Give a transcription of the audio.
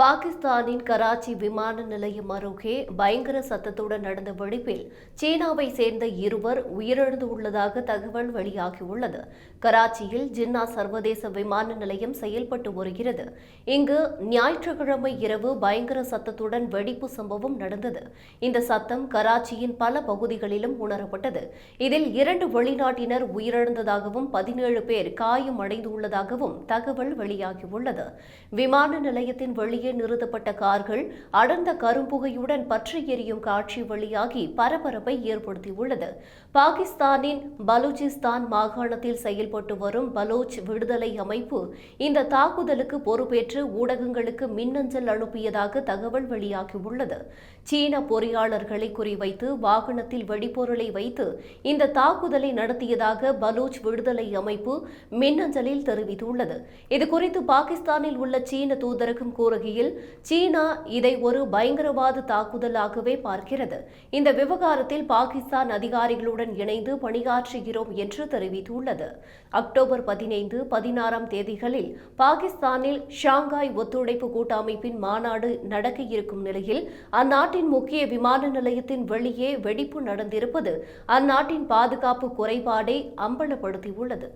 பாகிஸ்தானின் கராச்சி விமான நிலையம் அருகே பயங்கர சத்தத்துடன் நடந்த வெடிப்பில் சீனாவை சேர்ந்த இருவர் உயிரிழந்துள்ளதாக தகவல் வெளியாகியுள்ளது. கராச்சியில் ஜின்னா சர்வதேச விமான நிலையம் செயல்பட்டு வருகிறது. இங்கு ஞாயிற்றுக்கிழமை இரவு பயங்கர சத்தத்துடன் வெடிப்பு சம்பவம் நடந்தது. இந்த சத்தம் கராச்சியின் பல பகுதிகளிலும் உணரப்பட்டது. இதில் இரண்டு வெளிநாட்டினர் உயிரிழந்ததாகவும் பதினேழு பேர் காயம் அடைந்துள்ளதாகவும் தகவல் வெளியாகியுள்ளது. விமான நிலையத்தின் வெளியே நிறுத்தப்பட்ட கார்கள் அடர்ந்த கரும்புகையுடன் பற்றி எரியும் காட்சி வெளியாகி பரபரப்பை ஏற்படுத்தியுள்ளது. பாகிஸ்தானின் பலூச்சிஸ்தான் மாகாணத்தில் செயல்பட்டு வரும் பலோச் விடுதலை அமைப்பு இந்த தாக்குதலுக்கு பொறுப்பேற்று ஊடகங்களுக்கு மின்னஞ்சல் அனுப்பியதாக தகவல் வெளியாகியுள்ளது. சீன பொறியாளர்களை குறிவைத்து வாகனத்தில் வெடிபொருளை வைத்து இந்த தாக்குதலை நடத்தியதாக பலூச் விடுதலை அமைப்பு மின்னஞ்சலில் தெரிவித்துள்ளது. இதுகுறித்து பாகிஸ்தானில் உள்ள சீன தூதரகம் கூறுகையில் சீனா இதை ஒரு பயங்கரவாத தாக்குதலாகவே பார்க்கிறது. இந்த விவகாரத்தில் பாகிஸ்தான் அதிகாரிகளுடன் இணைந்து பணியாற்றுகிறோம் என்று தெரிவித்துள்ளது. அக்டோபர் பதினைந்து பதினாறாம் தேதிகளில் பாகிஸ்தானில் ஷாங்காய் ஒத்துழைப்பு கூட்டமைப்பின் மாநாடு நடக்க இருக்கும் நிலையில் அந்நாட்டின் முக்கிய விமான நிலையத்தின் வெளியே வெடிப்பு நடந்திருப்பது அந்நாட்டின் பாதுகாப்பு குறைபாடை அம்பலப்படுத்தியுள்ளது.